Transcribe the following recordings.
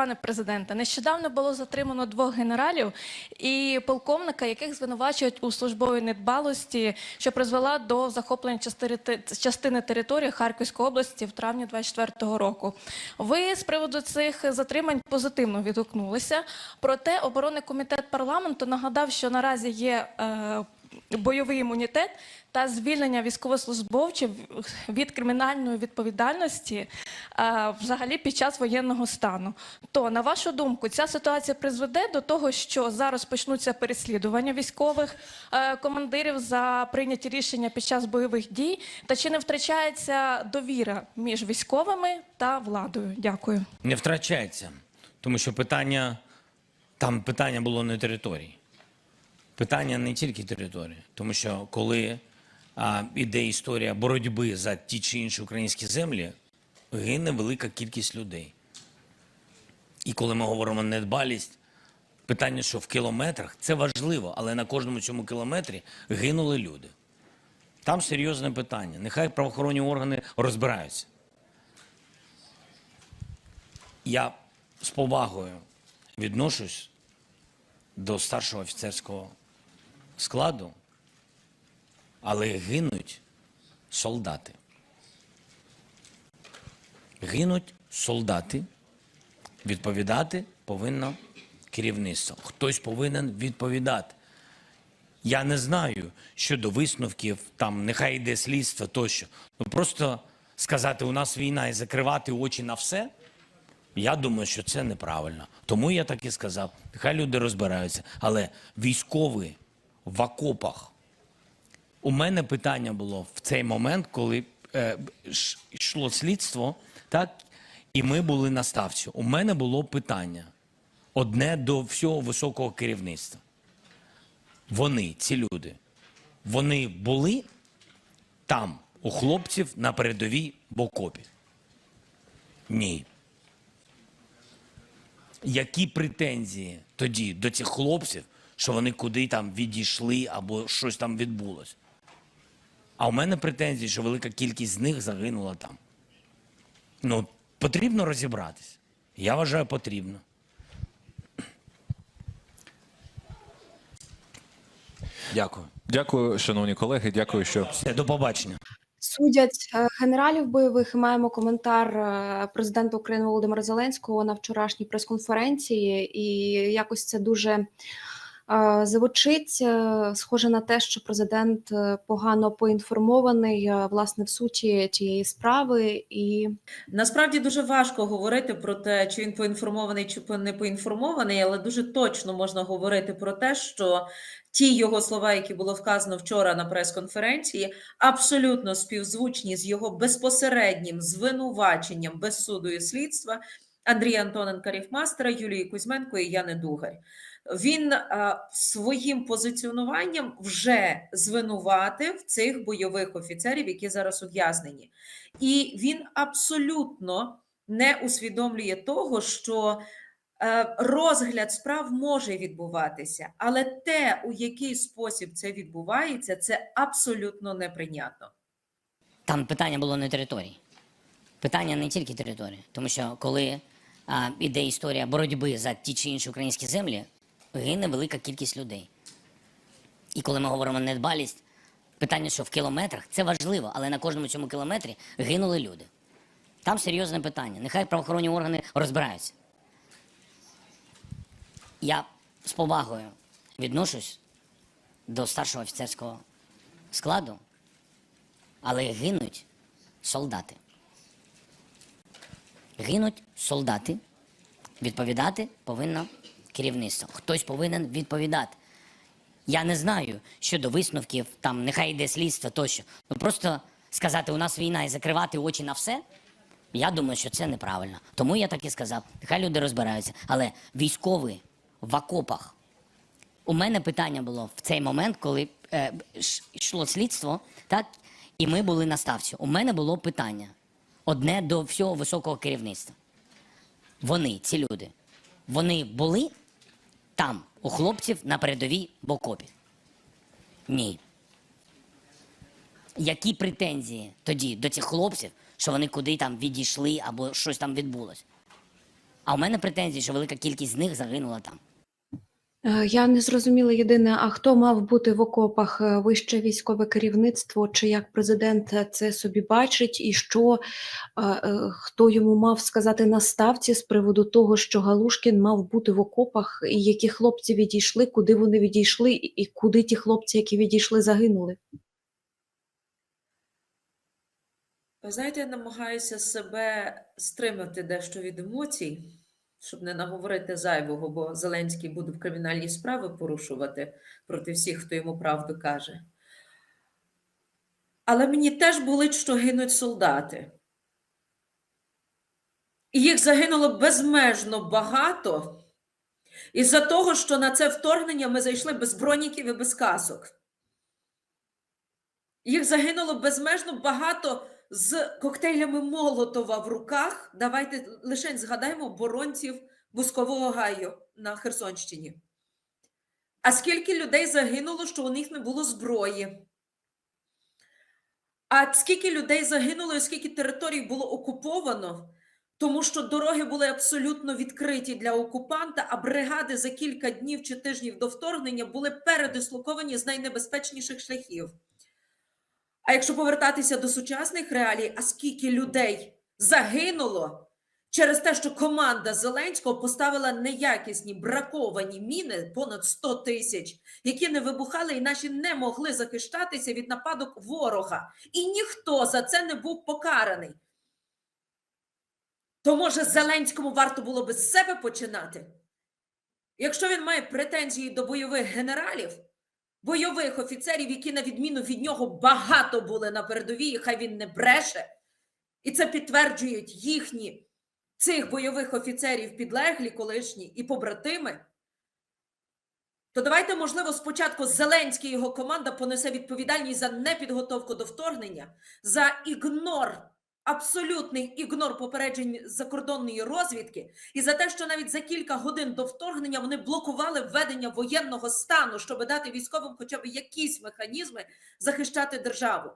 Пане президенте, нещодавно було затримано двох генералів і полковника, яких звинувачують у службовій недбалості, що призвела до захоплення частини, території Харківської області в травні 24-го року. Ви з приводу цих затримань позитивно відгукнулися. Проте оборонний комітет парламенту нагадав, що наразі є. Е, бойовий імунітет та звільнення військовослужбовців від кримінальної відповідальності е, взагалі під час воєнного стану. То, на вашу думку, ця ситуація призведе до того, що зараз почнуться переслідування військових е, командирів за прийняті рішення під час бойових дій, та чи не втрачається довіра між військовими та владою? Дякую. Не втрачається, тому що питання там питання було не території. Питання не тільки території, тому що коли а, іде історія боротьби за ті чи інші українські землі, гине велика кількість людей. І коли ми говоримо недбалість, питання, що в кілометрах, це важливо, але на кожному цьому кілометрі гинули люди. Там серйозне питання. Нехай правоохоронні органи розбираються. Я з повагою відношусь до старшого офіцерського складу, але гинуть солдати. Гинуть солдати. Відповідати повинно керівництво. Хтось повинен відповідати. Я не знаю щодо висновків, там нехай йде слідство тощо. Ну просто сказати, у нас війна і закривати очі на все. Я думаю, що це неправильно. Тому я так і сказав. Нехай люди розбираються. Але військові в окопах. У мене питання було в цей момент, коли е, йшло слідство, так, і ми були на ставці. У мене було питання одне до всього високого керівництва. Вони, ці люди, вони були там, у хлопців на передовій в окопі? Ні. Які претензії тоді до цих хлопців, що вони куди там відійшли або щось там відбулося? А у мене претензії, що велика кількість з них загинула там. Ну, потрібно розібратися. Я вважаю, потрібно. Дякую. Дякую, шановні колеги. Дякую, що Все, до побачення. Судять е, генералів бойових. І маємо коментар е, президента України Володимира Зеленського на вчорашній прес-конференції, і якось це дуже звучить. е, Схоже на те, що президент е, погано поінформований е, власне в суті тієї справи, і Насправді дуже важко говорити про те, чи він поінформований, чи не поінформований, але дуже точно можна говорити про те, що ті його слова, які було вказано вчора на прес-конференції, абсолютно співзвучні з його безпосереднім звинуваченням без суду і слідства Андрія Антоненка Ріфмастера, Юлії Кузьменко і Яни Дугарь. Він а, своїм позиціонуванням вже звинуватив цих бойових офіцерів, які зараз ув'язнені. І він абсолютно не усвідомлює того, що е, розгляд справ може відбуватися, але те, у який спосіб це відбувається, це абсолютно неприйнятно. Там питання було не території. Питання не тільки території. Тому що коли іде історія боротьби за ті чи інші українські землі, гине велика кількість людей. І коли ми говоримо недбалість, питання, що в кілометрах, це важливо, але на кожному цьому кілометрі гинули люди. Там серйозне питання. Нехай правоохоронні органи розбираються. Я з повагою відношусь до старшого офіцерського складу, але гинуть солдати. Гинуть солдати. Відповідати повинно керівництво. Хтось повинен відповідати. Я не знаю щодо висновків, там нехай йде слідство тощо. Ну просто сказати, у нас війна і закривати очі на все. Я думаю, що це неправильно. Тому я так і сказав. Нехай люди розбираються. Але військові в окопах. У мене питання було в цей момент, коли е, йшло слідство, так, і ми були на ставці. У мене було питання одне до всього високого керівництва. Вони, ці люди, вони були там, у хлопців на передовій в окопі? Ні. Які претензії тоді до цих хлопців, що вони куди там відійшли або щось там відбулося? А у мене претензії, що велика кількість з них загинула там. Е, Я не зрозуміла єдине, а хто мав бути в окопах е, вище військове керівництво, чи як президент е, це собі бачить, і що хто йому мав сказати на ставці з приводу того, що Галушкін мав бути в окопах, і які хлопці відійшли, куди вони відійшли, і куди ті хлопці, які відійшли, загинули. Ви знаєте, я намагаюся себе стримати дещо від емоцій, щоб не наговорити зайвого, бо Зеленський буде в кримінальні справи порушувати проти всіх, хто йому правду каже. Але мені теж болить, що гинуть солдати. І їх загинуло безмежно багато із-за того, що на це вторгнення ми зайшли без броніків і без касок. Їх загинуло безмежно багато з коктейлями Молотова в руках. Давайте лише згадаємо оборонців Бускового гаю на Херсонщині. А скільки людей загинуло, що у них не було зброї? А скільки людей загинуло, і скільки територій було окуповано, тому що дороги були абсолютно відкриті для окупанта, а бригади за кілька днів чи тижнів до вторгнення були передислоковані з найнебезпечніших шляхів. А якщо повертатися до сучасних реалій, а скільки людей загинуло через те, що команда Зеленського поставила неякісні браковані міни понад 100 тисяч, які не вибухали, і наші не могли захищатися від нападок ворога. І ніхто за це не був покараний. То може Зеленському варто було би з себе починати? Якщо він має претензії до бойових генералів, бойових офіцерів, які, на відміну від нього, багато були на передовій, хай він не бреше, і це підтверджують їхні цих бойових офіцерів підлеглі, колишні і побратими. То давайте, можливо, спочатку Зеленський і його команда понесе відповідальність за непідготовку до вторгнення, за ігнор, абсолютний ігнор попереджень закордонної розвідки, і за те, що навіть за кілька годин до вторгнення вони блокували введення воєнного стану, щоб дати військовим хоча б якісь механізми захищати державу.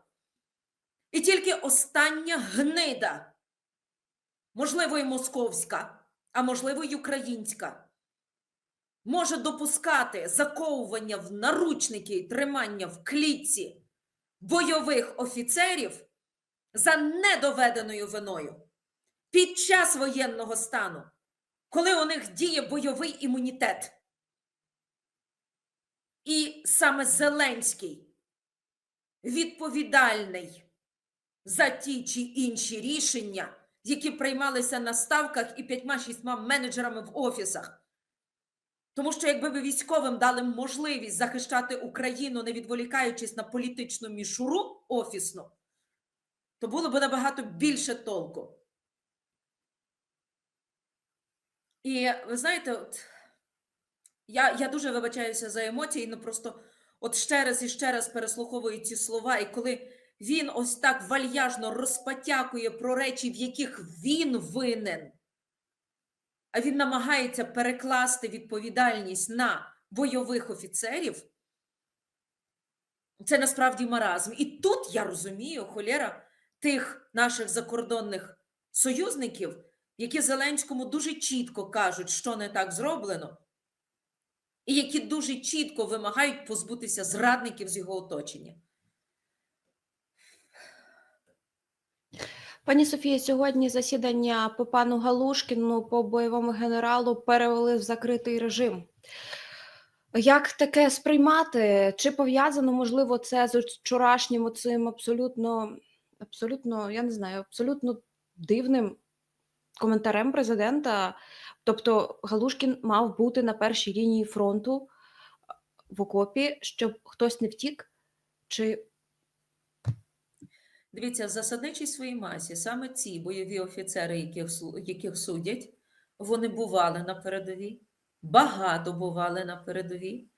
І тільки остання гнида, можливо, і московська, а можливо, й українська, може допускати заковування в наручники і тримання в клітці бойових офіцерів за недоведеною виною під час воєнного стану, коли у них діє бойовий імунітет. І саме Зеленський відповідальний за ті чи інші рішення, які приймалися на ставках і п'ятьма-шістьма менеджерами в офісах. Тому що якби ви військовим дали можливість захищати Україну, не відволікаючись на політичну мішуру офісну, то було б набагато більше толку. І ви знаєте, от, я, я дуже вибачаюся за емоції, ну просто от ще раз і ще раз переслуховую ці слова, і коли він ось так вальяжно розпотякує про речі, в яких він винен, а він намагається перекласти відповідальність на бойових офіцерів, це насправді маразм. І тут я розумію, холєра тих наших закордонних союзників, які Зеленському дуже чітко кажуть, що не так зроблено, і які дуже чітко вимагають позбутися зрадників з його оточення. Пані Софія, сьогодні засідання по пану Галушкіну по бойовому генералу перевели в закритий режим. Як таке сприймати? Чи пов'язано, можливо, це з вчорашнім цим абсолютно, абсолютно, я не знаю, абсолютно дивним коментарем президента? Тобто Галушкін мав бути на першій лінії фронту в окопі, щоб хтось не втік? Чи Дивіться, в засадничій своїй масі саме ці бойові офіцери, яких, яких судять, вони бували на передовій, багато бували на передовій.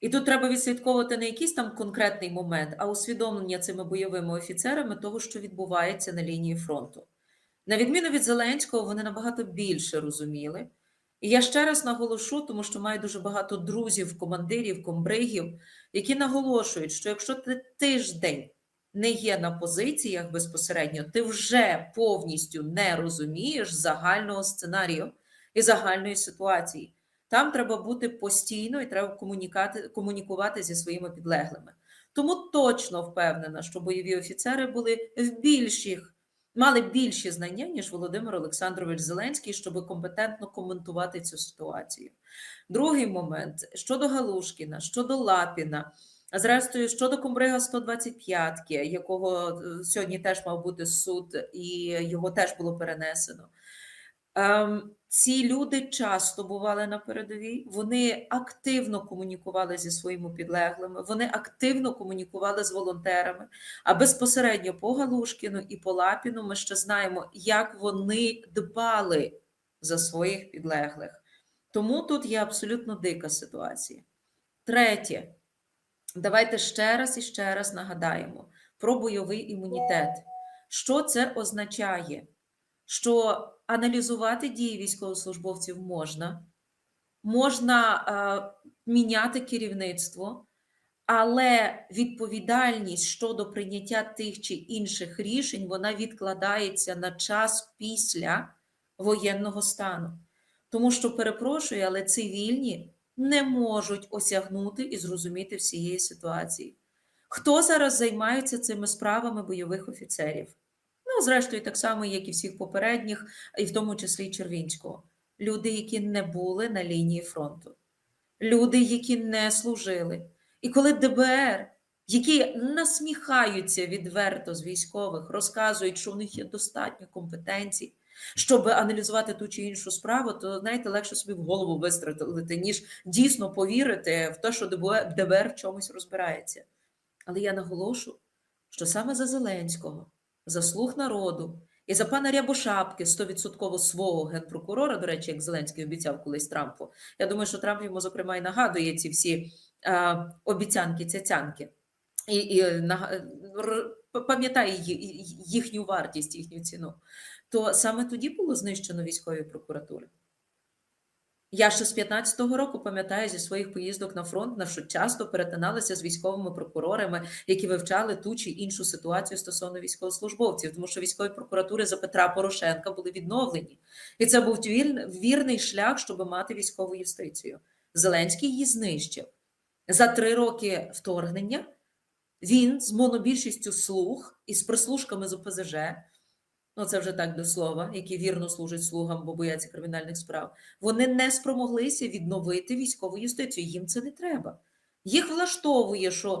І тут треба відслідковувати не якийсь там конкретний момент, а усвідомлення цими бойовими офіцерами того, що відбувається на лінії фронту. На відміну від Зеленського, вони набагато більше розуміли. І я ще раз наголошу, тому що маю дуже багато друзів, командирів, комбригів, які наголошують, що якщо ти тиждень не є на позиціях безпосередньо, ти вже повністю не розумієш загального сценарію і загальної ситуації. Там треба бути постійно і треба комунікати, комунікувати зі своїми підлеглими. Тому точно впевнена, що бойові офіцери були в більших, мали більші знання, ніж Володимир Олександрович Зеленський, щоб компетентно коментувати цю ситуацію. Другий момент щодо Галушкіна, щодо Лапіна. Зрештою, щодо Комбрига 125, якого е, сьогодні теж мав бути суд, і його теж було перенесено. Ем, ці люди часто бували на передовій, вони активно комунікували зі своїми підлеглими, вони активно комунікували з волонтерами. А безпосередньо по Галушкіну і по Лапіну ми ще знаємо, як вони дбали за своїх підлеглих. Тому тут є абсолютно дика ситуація. Третє, давайте ще раз і ще раз нагадаємо про бойовий імунітет. Що це означає? Що аналізувати дії військовослужбовців можна, можна е, міняти керівництво, але відповідальність щодо прийняття тих чи інших рішень вона відкладається на час після воєнного стану. Тому що, перепрошую, але цивільні не можуть осягнути і зрозуміти всієї ситуації. Хто зараз займається цими справами бойових офіцерів? Ну, зрештою, так само, як і всіх попередніх, і в тому числі Червінського. Люди, які не були на лінії фронту, люди, які не служили. І коли ДБР, які насміхаються відверто з військових, розказують, що в них є достатньо компетенцій, щоб аналізувати ту чи іншу справу, то знаєте, легше собі в голову вистрелити, ніж дійсно повірити в те, що ДБР в чомусь розбирається. Але я наголошу, що саме за Зеленського, за слух народу і за пана Рябошапки 100% свого генпрокурора, до речі, як Зеленський обіцяв колись Трампу. Я думаю, що Трамп йому, зокрема, і нагадує ці всі е, обіцянки, цяцянки. І, і пам'ятає їхню вартість, їхню ціну. То саме тоді було знищено військові прокуратури. Я ще з 15-го року пам'ятаю зі своїх поїздок на фронт, на що часто перетиналися з військовими прокурорами, які вивчали ту чи іншу ситуацію стосовно військовослужбовців, тому що військові прокуратури за Петра Порошенка були відновлені, і це був вірний шлях, щоб мати військову юстицію. Зеленський її знищив за три роки вторгнення. Він з монобільшістю слуг і з прислужками з ОПЗЖ, ну це вже так до слова, які вірно служать слугам, бо бояться кримінальних справ. Вони не спромоглися відновити військову юстицію. Їм це не треба. Їх влаштовує, що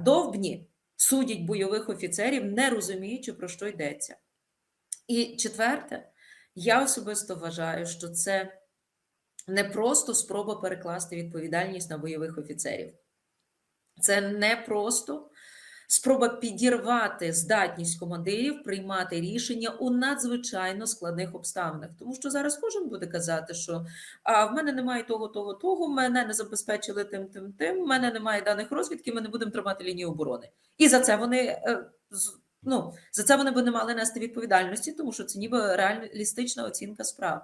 довбні судять бойових офіцерів, не розуміючи, про що йдеться. І четверте, я особисто вважаю, що це не просто спроба перекласти відповідальність на бойових офіцерів. Це не просто спроба підірвати здатність командирів приймати рішення у надзвичайно складних обставинах. Тому що зараз кожен буде казати, що а в мене немає того, того, того, мене не забезпечили тим, тим, тим, в мене немає даних розвідки, ми не будемо тримати лінію оборони. І за це вони. е, Ну, за це вони би не мали нести відповідальності, тому що це ніби реалістична оцінка справ.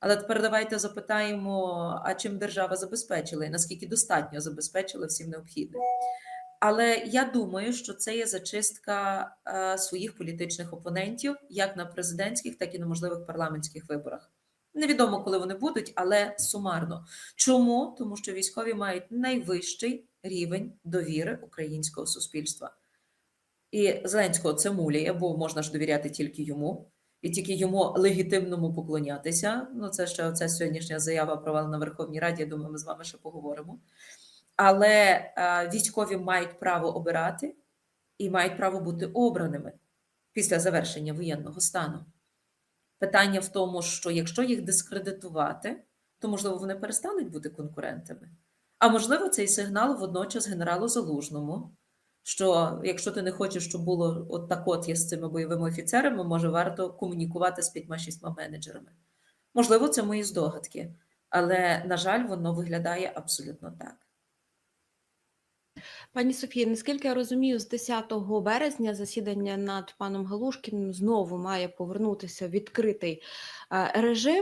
Але тепер давайте запитаємо, а чим держава забезпечила і наскільки достатньо забезпечила всім необхідним. Але я думаю, що це є зачистка е, своїх політичних опонентів, як на президентських, так і на можливих парламентських виборах. Невідомо, коли вони будуть, але сумарно. Чому? Тому що військові мають найвищий рівень довіри українського суспільства. І Зеленського це муляє, бо можна ж довіряти тільки йому, і тільки йому легітимному поклонятися. Ну, це ще оця сьогоднішня заява провалена на Верховній Раді. Я думаю, ми з вами ще поговоримо. Але е, військові мають право обирати і мають право бути обраними після завершення воєнного стану. Питання в тому, що якщо їх дискредитувати, то можливо вони перестануть бути конкурентами. А можливо, цей сигнал водночас генералу Залужному, що якщо ти не хочеш, щоб було от так от є з цими бойовими офіцерами, може варто комунікувати з п'ятьма-шістьма менеджерами. Можливо, це мої здогадки, але, на жаль, воно виглядає абсолютно так. Пані Софія, наскільки я розумію, з 10 березня засідання над паном Галушкіним знову має повернутися відкритий е, режим.